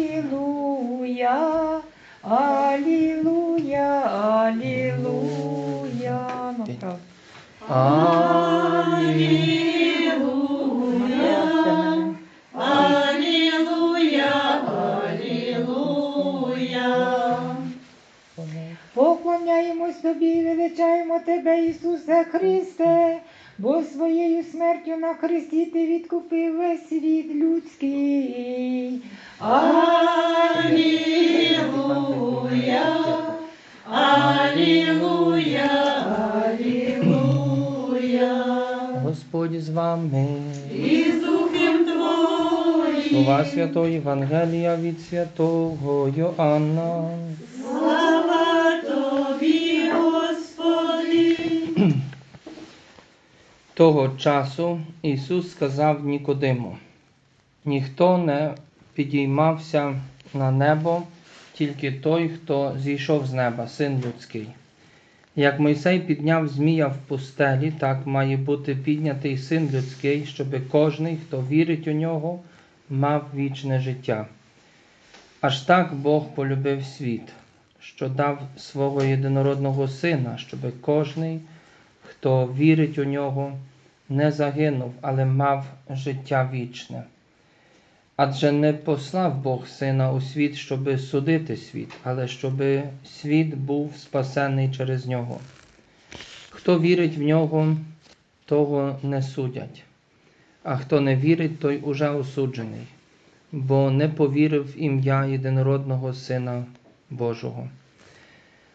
Алілуя, Алілуя, Алілуя. Ну, правда. Алілуя, Алілуя, Алілуя. Поклоняємось тобі величаємо тебе, Ісусе Христе, бо своєю смертю на хресті ти відкупив весь світ людський. Алілуя, Алілуя, Алілуя. Господь з вами. І з духом твоїм. Слова Святого Євангелія від святого Йоанна. Того часу Ісус сказав Нікодиму: ніхто не підіймався на небо, тільки той, хто зійшов з неба, син людський. Як Мойсей підняв змія в пустелі, так має бути піднятий син людський, щоби кожний, хто вірить у нього, мав вічне життя. Аж так Бог полюбив світ, що дав свого єдинородного сина, щоби кожний, хто вірить у нього, не загинув, але мав життя вічне. Адже не послав Бог Сина у світ, щоби судити світ, але щоби світ був спасений через нього. Хто вірить в нього, того не судять, а хто не вірить, той уже осуджений, бо не повірив в ім'я єдинородного Сина Божого.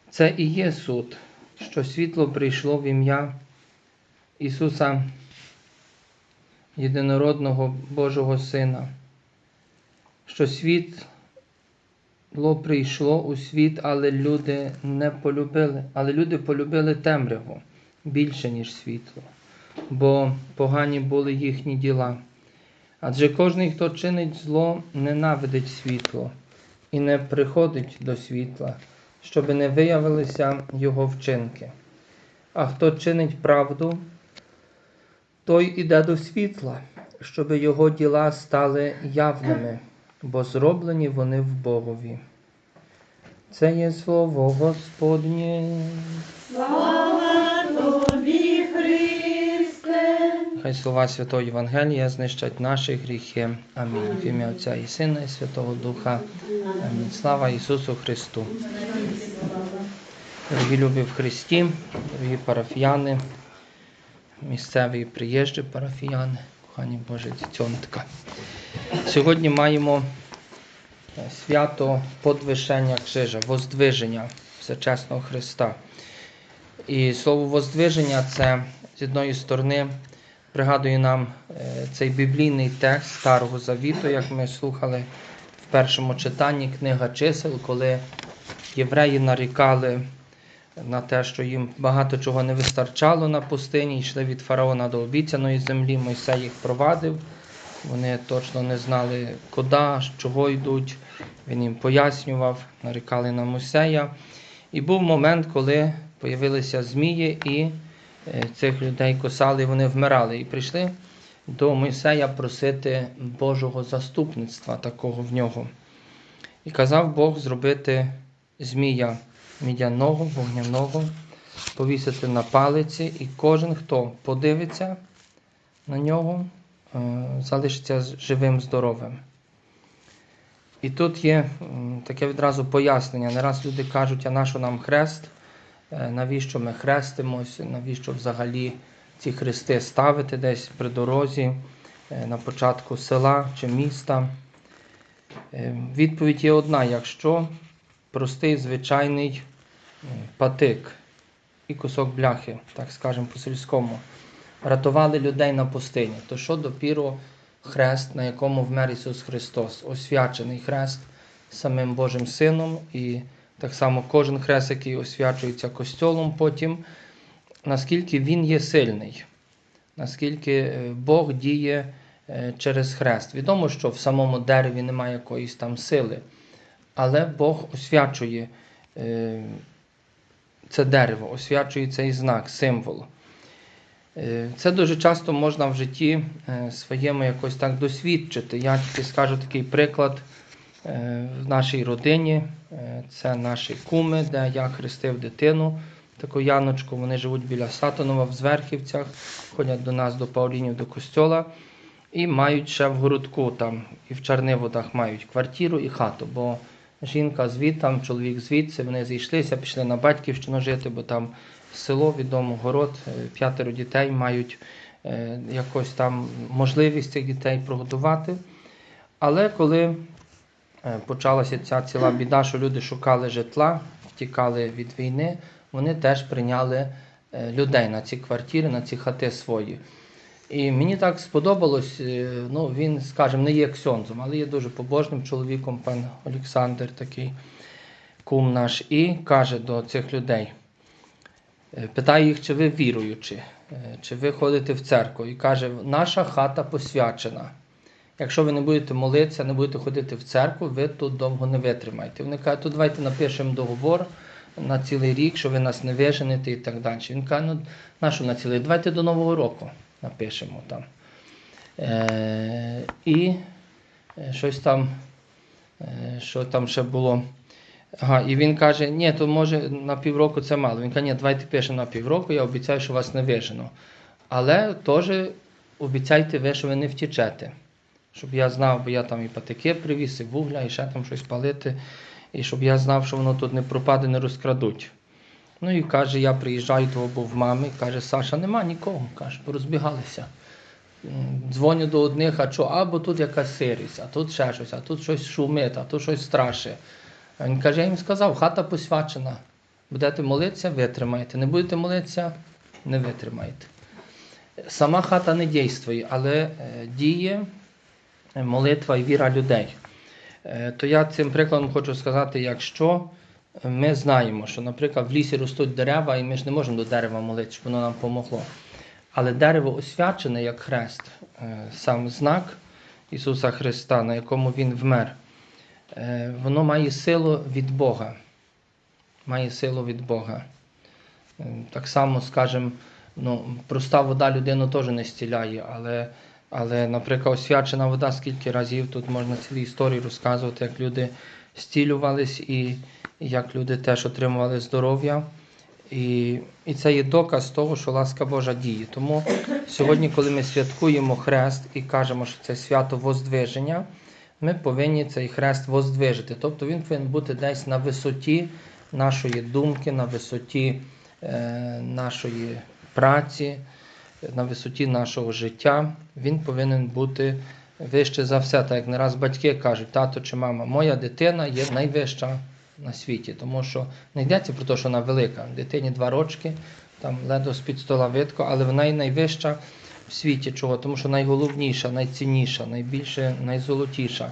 Це і є суд, що світло прийшло в ім'я Ісуса, єдинородного Божого Сина, що світло прийшло у світ, але люди не полюбили, але люди полюбили темряву більше, ніж світло, бо погані були їхні діла. Адже кожний, хто чинить зло, ненавидить світло і не приходить до світла, щоби не виявилися його вчинки. А хто чинить правду, той іде до світла, щоб його діла стали явними, бо зроблені вони в Богові. Це є слово Господнє. Слава тобі, Христе. Хай слова Святого Євангелія знищать наші гріхи. Амінь. В ім'я Отця і Сина, і Святого Духа. Амінь. Слава Ісусу Христу. Дорогі любі в Христі, дорогі парафіяни, місцеві приїжджі парафіяни, кохані Боже дітьонтка. Сьогодні маємо е, свято подвишення крижа, воздвиження Всечесного Христа. І слово воздвиження це з одної сторони пригадує нам е, цей біблійний текст Старого Завіту, як ми слухали в першому читанні книга чисел, коли євреї нарікали на те, що їм багато чого не вистачало на пустині, йшли від фараона до обіцяної землі. Мойсей їх провадив. Вони точно не знали, куди, чого йдуть. Він їм пояснював, нарікали на Мойсея. І був момент, коли появилися змії, і е, цих людей косали, вони вмирали. І прийшли до Мойсея просити Божого заступництва такого в нього. І казав Бог зробити змія мідяного, вогняного, повісити на палиці, і кожен, хто подивиться на нього, е, залишиться живим, здоровим. І тут є таке відразу пояснення. Не раз люди кажуть, а нащо нам хрест? Е, Навіщо ми хрестимось, навіщо взагалі ці хрести ставити десь при дорозі, е, на початку села чи міста? Відповідь є одна: якщо простий звичайний патик і кусок бляхи, так скажемо по-сільському, рятували людей на пустині, то що допіру хрест, на якому вмер Ісус Христос, освячений хрест самим Божим Сином, і так само кожен хрест, який освячується костьолом потім, наскільки він є сильний, наскільки е, Бог діє е, через хрест. Відомо, що в самому дереві немає якоїсь там сили, але Бог освячує е, це дерево, освячує цей знак, символ. Е, Це дуже часто можна в житті е, своєму якось так досвідчити. Я тільки скажу такий приклад е, в нашій родині. Це наші куми, де я хрестив дитину, таку Яночку. Вони живуть біля Сатанова в Зверхівцях, ходять до нас до Паулінів, до костьола. І мають ще в городку там і в Чарниводах мають квартиру і хату, бо жінка звідтам, чоловік звідси, вони зійшлися, пішли на батьківщину жити, бо там село, відомо, город, е, п'ятеро дітей мають е, якось там можливість цих дітей прогодувати. Але коли е, почалася ця ціла біда, що люди шукали житла, втікали від війни, вони теж прийняли людей на ці квартири, на ці хати свої. І мені так сподобалось, е, ну він, скажімо, не є ксьонзом, але є дуже побожним чоловіком, пан Олександр, такий кум наш, і каже до цих людей, е, питає їх, чи ви віруючі, е, чи ви ходите в церкву. І каже, наша хата посвячена. Якщо ви не будете молитися, не будете ходити в церкву, ви тут довго не витримаєте. Вони кажуть, то давайте напишемо договор на цілий рік, що ви нас не виженете і так далі. Він каже, ну на що на цілий? Давайте до Нового року напишемо там. Е, і е, щось там, е, що там ще було. Ага, і він каже, ні, то може на півроку це мало. Він каже, ні, давайте пишемо на півроку, я обіцяю, що вас не вижену. Але теж обіцяйте ви, що ви не втічете. Щоб я знав, бо я там і патики привіз, і вугля, і ще там щось палити. І щоб я знав, що воно тут не пропаде, не розкрадуть. Ну і каже, я приїжджаю, того був мами, каже, Саша, нема нікого. Каже, порозбігалися. Дзвоню до одних, а що, або тут якась сирість, а тут ще щось, а тут щось шумить, а тут щось страше. Він каже, я їм сказав, хата посвячена. Будете молитися, витримаєте. Не будете молитися, не витримаєте. Сама хата не дійствує, але е, діє е, молитва і віра людей. Е, То я цим прикладом хочу сказати, якщо ми знаємо, що, наприклад, в лісі ростуть дерева, і ми ж не можемо до дерева молитися, щоб воно нам помогло. Але дерево освячене як хрест, е, сам знак Ісуса Христа, на якому Він вмер, е, воно має силу від Бога. Має силу від Бога. Е, Так само, скажімо, ну, проста вода людину теж не зціляє, але, але, наприклад, освячена вода, скільки разів тут можна цілі історії розказувати, як люди зцілювались і як люди теж отримували здоров'я. І, і це є доказ того, що ласка Божа діє. Тому сьогодні, коли ми святкуємо хрест і кажемо, що це свято Воздвиження, ми повинні цей хрест воздвижити. Тобто він повинен бути десь на висоті нашої думки, на висоті е, нашої праці, на висоті нашого життя. Він повинен бути вище за все. Так як не раз батьки кажуть, тато чи мама, моя дитина є найвища на світі, тому що не йдеться про те, що вона велика. Дитині два рочки, там ледо з-під стола видко, але вона і найвища в світі. Чого? Тому що найголовніша, найцінніша, найбільше, найзолотіша.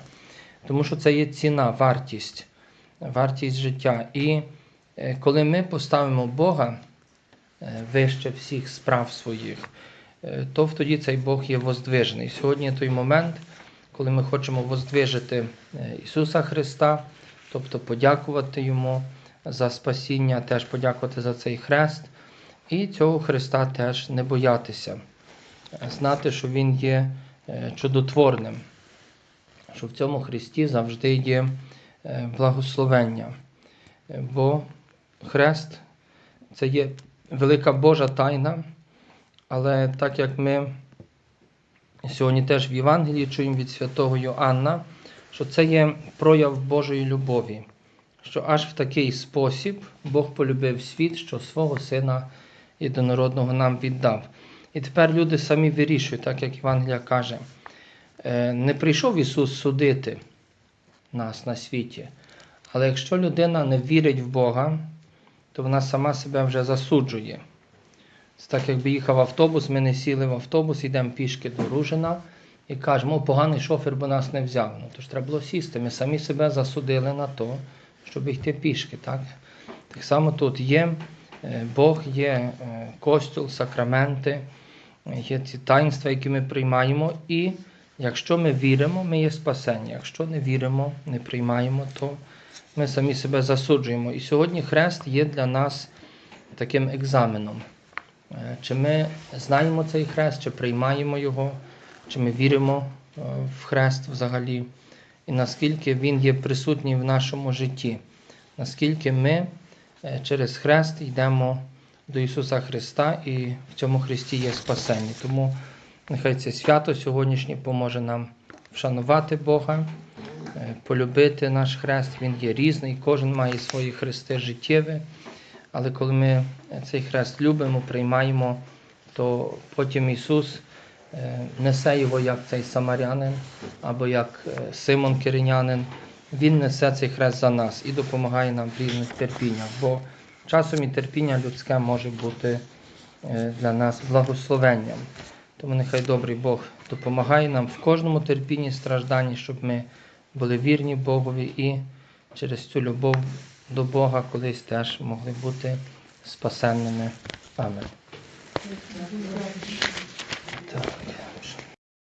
Тому що це є ціна, вартість, вартість життя. І е, коли ми поставимо Бога е, вище всіх справ своїх, е, то тоді цей Бог є воздвижений. Сьогодні той момент, коли ми хочемо воздвижити Ісуса Христа, тобто подякувати Йому за спасіння, теж подякувати за цей хрест, і цього Христа теж не боятися, знати, що Він є е, чудотворним, що в цьому Христі завжди є е, благословення. Е, Бо хрест це є велика Божа тайна, але так як ми сьогодні теж в Євангелії чуємо від святого Йоанна, що це є прояв Божої любові, що аж в такий спосіб Бог полюбив світ, що свого Сина єдинородного нам віддав. І тепер люди самі вирішують, так як Євангелія каже, е, не прийшов Ісус судити нас на світі, але якщо людина не вірить в Бога, то вона сама себе вже засуджує. Це так, якби їхав автобус, ми не сіли в автобус, йдемо пішки до Ружина і кажемо, поганий шофер би нас не взяв. Ну, ж треба було сісти. Ми самі себе засудили на то, щоб йти пішки. Так, так само тут є е, Бог, є е, костюл, сакраменти, є ці таїнства, які ми приймаємо. І якщо ми віримо, ми є спасені. Якщо не віримо, не приймаємо, то ми самі себе засуджуємо. І сьогодні хрест є для нас таким екзаменом. Е, Чи ми знаємо цей хрест, чи приймаємо його, чи ми віримо е, в хрест взагалі, і наскільки він є присутній в нашому житті, наскільки ми е, через хрест йдемо до Ісуса Христа і в цьому Христі є спасення. Тому нехай це свято сьогоднішнє поможе нам вшанувати Бога, е, полюбити наш хрест. Він є різний, кожен має свої хрести життєві. Але коли ми цей хрест любимо, приймаємо, то потім Ісус несе його як цей самарянин або як е, Симон Киринянин. Він несе цей хрест за нас і допомагає нам в різних терпіннях. Бо часом і терпіння людське може бути е, для нас благословенням. Тому нехай добрий Бог допомагає нам в кожному терпінні, стражданні, щоб ми були вірні Богові і через цю любов до Бога колись теж могли бути спасенними. Амен. Так.